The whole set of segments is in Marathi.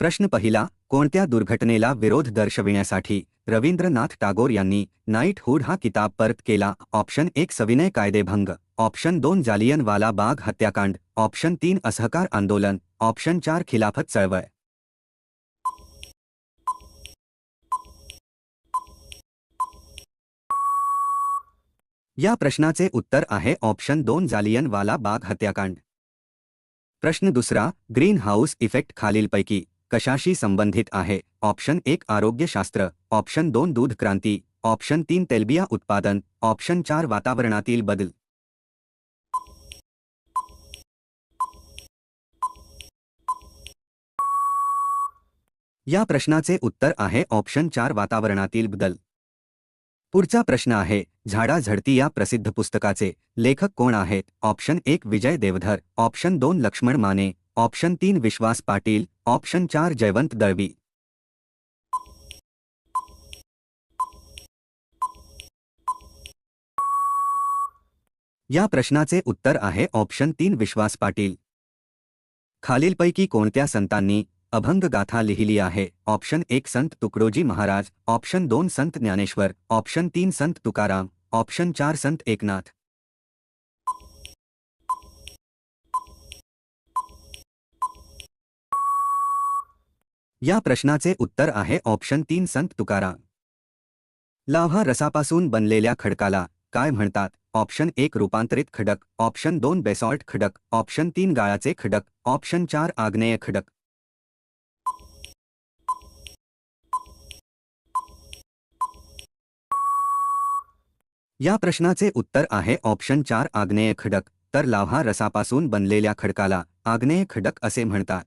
प्रश्न पहिला कोणत्या दुर्घटनेला विरोध दर्शविण्यासाठी रवींद्रनाथ टागोर यांनी नाईटहूड हा किताब परत केला? ऑप्शन एक सविनय कायदेभंग. ऑप्शन दोन जालियनवाला बाग हत्याकांड. ऑप्शन तीन असहकार आंदोलन. ऑप्शन चार खिलाफत चळवळ. या प्रश्नाचे उत्तर आहे ऑप्शन दोन जालियनवाला बाग हत्याकांड. प्रश्न दुसरा ग्रीन हाऊस इफेक्ट खालीलपैकी. कशाशी संबंधित आहे. ऑप्शन एक आरोग्यशास्त्र. ऑप्शन दोन दूध क्रांती. ऑप्शन तीन तेलबिया उत्पादन. ऑप्शन चार वातावरणातील बदल. या प्रश्नाचे उत्तर आहे. ऑप्शन चार वातावरणातील बदल. पुढचा प्रश्न आहे. झाडा झडती या प्रसिद्ध पुस्तकाचे. लेखक कोण आहेत? ऑप्शन एक विजय देवधर. ऑप्शन दोन लक्ष्मण माने. ऑप्शन तीन विश्वास पाटील. ऑप्शन चार जयवंत दळवी. या प्रश्नाचे उत्तर आहे ऑप्शन तीन विश्वास पाटील. खालीलपैकी कोणत्या संतांनी अभंग गाथा लिहिली आहे? ऑप्शन एक संत तुकडोजी महाराज. ऑप्शन दोन संत ज्ञानेश्वर. ऑप्शन तीन संत तुकाराम. ऑप्शन चार संत एकनाथ. या प्रश्नाचे उत्तर आहे ऑप्शन तीन संत तुकाराम. लाव्हा रसापासून बनलेल्या खडकाला काय म्हणतात? ऑप्शन एक रूपांतरित खडक. ऑप्शन दोन बेसॉल्ट खडक. ऑप्शन तीन गाळाचे खडक. ऑप्शन चार आग्नेय खडक. या प्रश्नाचे उत्तर आहे ऑप्शन चार आग्नेय खडक. तर लाव्हा रसापासून बनलेल्या खडकाला आग्नेय खडक असे म्हणतात.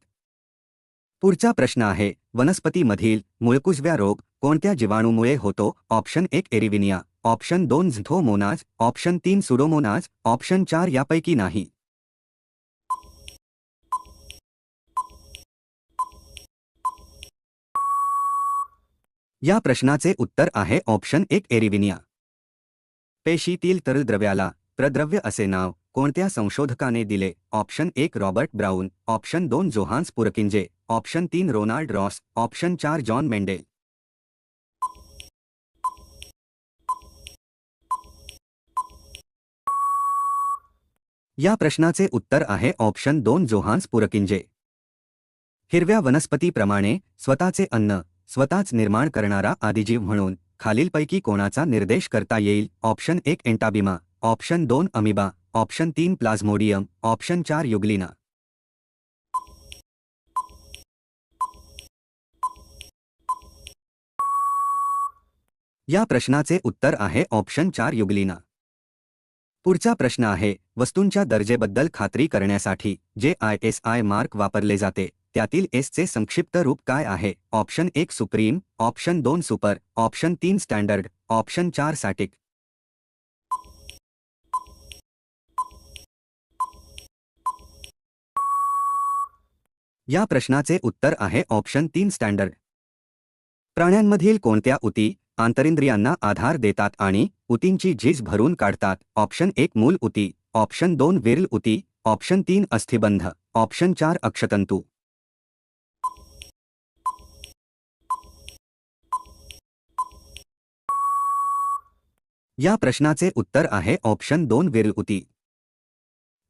पुढचा प्रश्न आहे वनस्पतीमधील मुळकुजव्या रोग कोणत्या जीवाणूमुळे होतो? ऑप्शन एक एरिविनिया. ऑप्शन दोन झोमोनाज ऑप्शन तीन सुडोमोनाज ऑप्शन चार यापैकी नाही. या प्रश्नाचे उत्तर आहे ऑप्शन एक एरिविनिया. पेशीतील तरलद्रव्याला प्रद्रव्य असे नाव कोणत्या संशोधकाने दिले? ऑप्शन एक रॉबर्ट ब्राऊन. ऑप्शन दोन जोहान्स पुरकिंजे. ऑप्शन तीन रोनाल्ड रॉस ऑप्शन चार जॉन मेंडेल. या प्रश्नाचे उत्तर आहे ऑप्शन दोन जोहान्स पुरकिंजे. हिरव्या वनस्पतीप्रमाणे स्वतःचे अन्न स्वतःच निर्माण करणारा आदिजीव म्हणून खालीलपैकी कोणाचा निर्देश करता येईल? ऑप्शन एक एंटाबिमा ऑप्शन दोन अमिबा ऑप्शन तीन प्लाझ्मोडियम ऑप्शन चार युगलिना. या प्रश्नाचे उत्तर आहे ऑप्शन चार युगलीना पुढचा प्रश्न आहे वस्तूंच्या दर्जेबद्दल खात्री करण्यासाठी जे आय एस आय मार्क वापरले जाते त्यातील एसचे संक्षिप्त रूप काय आहे? ऑप्शन एक सुप्रीम ऑप्शन दोन सुपर ऑप्शन तीन स्टँडर्ड ऑप्शन चार सॅटिक. या प्रश्नाचे उत्तर आहे ऑप्शन तीन स्टँडर्ड. प्राण्यांमधील कोणत्या उती आंतरिंद्रियांना आधार देतात आणि उतींची झीज भरून काढतात. ऑप्शन एक मूल उती. ऑप्शन दोन विरल उती. ऑप्शन तीन अस्थिबंध. ऑप्शन चार अक्षतंतू. या प्रश्नाचे उत्तर आहे ऑप्शन दोन विरल उती.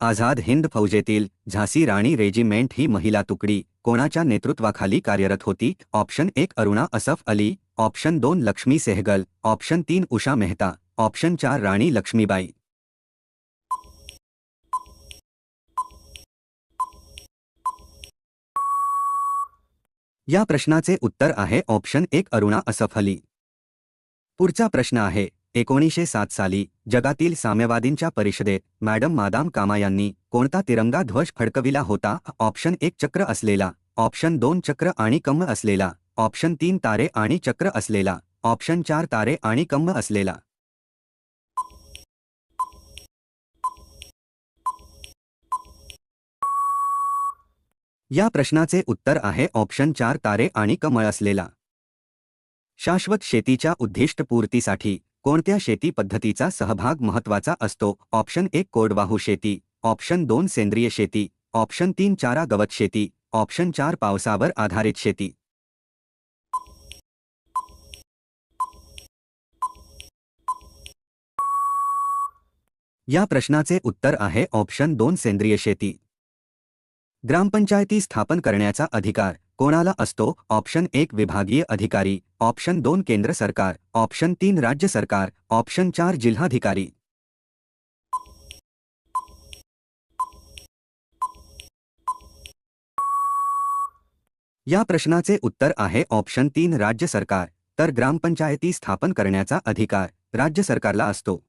आझाद हिंद फौजेतील झासी राणी रेजिमेंट ही महिला तुकडी कोणाच्या नेतृत्वाखाली कार्यरत होती? ऑप्शन एक अरुणा असफ अली. ऑप्शन दोन लक्ष्मी सेहगल ऑप्शन तीन उषा मेहता ऑप्शन चार राणी लक्ष्मीबाई. या प्रश्नाचे उत्तर आहे ऑप्शन एक अरुणा असफ अली. पुढचा प्रश्न आहे एकोणीसशे सात साली जगातील साम्यवादींच्या परिषदेत मॅडम मादाम कामा यांनी कोणता तिरंगा ध्वज फडकविला होता? ऑप्शन एक चक्र असलेला ऑप्शन दोन चक्र आणि कम असलेला. ऑप्शन तीन तारे आणि चक्र असलेला. ऑप्शन चार तारे आणि कम्म असलेला. या प्रश्नाचे उत्तर आहे ऑप्शन चार तारे आणि कमळ असलेला. शाश्वत शेतीच्या उद्दिष्टपूर्तीसाठी कोणत्या शेती पद्धतीचा सहभाग महत्त्वाचा असतो? ऑप्शन एक कोरडवाहू शेती. ऑप्शन दोन सेंद्रिय शेती. ऑप्शन तीन चारा गवत शेती. ऑप्शन चार पावसावर आधारित शेती. या प्रश्नाचे उत्तर आहे ऑप्शन दोन सेंद्रिय शेती. ग्रामपंचायती स्थापन करण्याचा अधिकार कोणाला असतो? ऑप्शन एक विभागीय अधिकारी ऑप्शन दोन केंद्र सरकार ऑप्शन तीन राज्य सरकार ऑप्शन चार जिल्हाधिकारी. या प्रश्नाचे उत्तर आहे ऑप्शन तीन राज्य सरकार तर ग्रामपंचायती स्थापन करण्याचा अधिकार राज्य सरकारला असतो.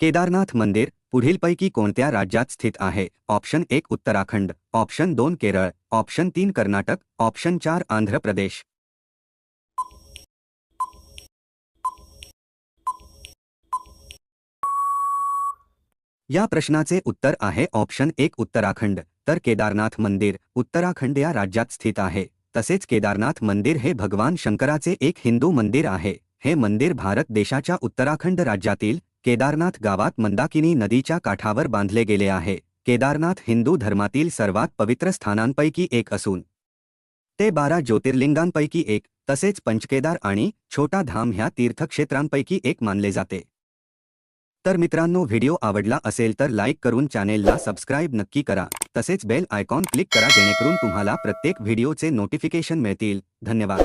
केदारनाथ मंदिर पुढीलपैकी कोणत्या राज्यात स्थित आहे? ऑप्शन एक उत्तराखंड ऑप्शन दोन केरळ ऑप्शन तीन कर्नाटक ऑप्शन चार आंध्र प्रदेश. या प्रश्नाचे उत्तर आहे ऑप्शन एक उत्तराखंड तर केदारनाथ मंदिर उत्तराखंड या राज्यात स्थित आहे. तसेच केदारनाथ मंदिर हे भगवान शंकराचे एक हिंदू मंदिर आहे. हे मंदिर भारत देशाच्या उत्तराखंड राज्यातील केदारनाथ गावात मंदाकिनी नदीच्या काठावर बांधले गेले आहे. केदारनाथ हिंदू धर्मातील सर्वात पवित्र स्थानांपैकी एक असून ते बारा ज्योतिर्लिंगांपैकी एक तसेच पंचकेदार आणि छोटा धाम ह्या तीर्थक्षेत्रांपैकी एक मानले जाते. तर मित्रांनो व्हिडिओ आवडला असेल तर लाईक करून चॅनेलला सबस्क्राईब नक्की करा. तसेच बेल आयकॉन क्लिक करा जेणेकरून तुम्हाला प्रत्येक व्हिडिओचे नोटिफिकेशन मिळतील. धन्यवाद.